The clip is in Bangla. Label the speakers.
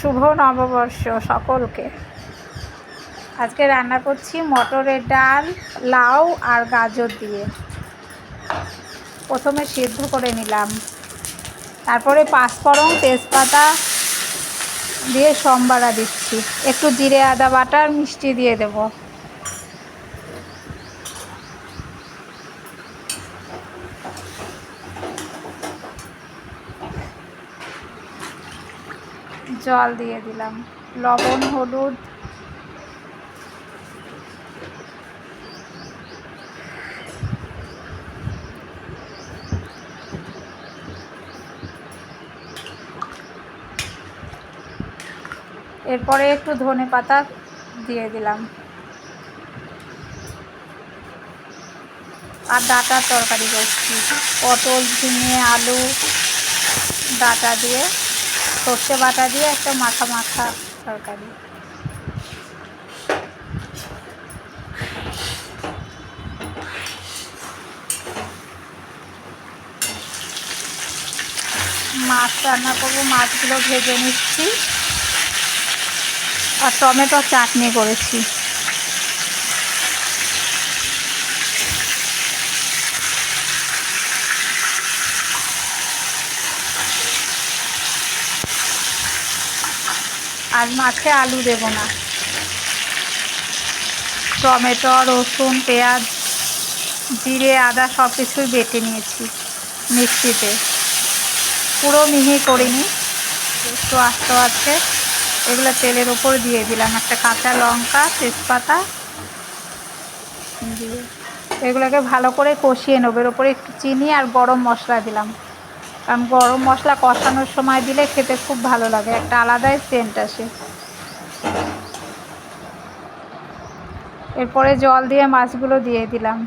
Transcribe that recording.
Speaker 1: শুভ নববর্ষ সকলকে। আজকে রান্না করছি মটরের ডাল, লাউ আর গাজর দিয়ে। প্রথমে সিদ্ধ করে নিলাম। তারপরে পাঁচফোড়ন তেজপাতা দিয়ে সম্বারা দিচ্ছি। একটু জিরে আদা বাটা মিষ্টি দিয়ে দেব। জল দিয়ে দিলাম। লবণ, হলুদ। এরপরে একটু ধনে পাতা দিয়ে দিলাম। আর ডাটার তরকারি করছি। পটল, ঝিঙে, আলু, ডাটা দিয়ে। সর্ষে বাটা দিয়ে একটা মাখা মাখা তরকারি। মাছ রান্না করব, মাছগুলো ভেজে নিচ্ছি। আর টমেটো চাটনি করেছি। আর মাছে আলু দেবো না। টমেটো, রসুন, পেঁয়াজ, জিরে, আদা সব কিছুই বেটে নিয়েছি মিক্সিতে। পুরো মিহি করিনি, একটু আস্তে আছে। এগুলো তেলের ওপর দিয়ে দিলাম। একটা কাঁচা লঙ্কা, তেজপাতা দিয়ে। এগুলোকে ভালো করে কষিয়ে নেব। এর ওপরে একটু চিনি আর গরম মশলা দিলাম। কারণ গরম মশলা কষানোর সময় দিলে খেতে খুব ভালো লাগে, একটা আলাদাই সেন্ট আসে। এরপরে জল দিয়ে মাছগুলো দিয়ে দিলাম।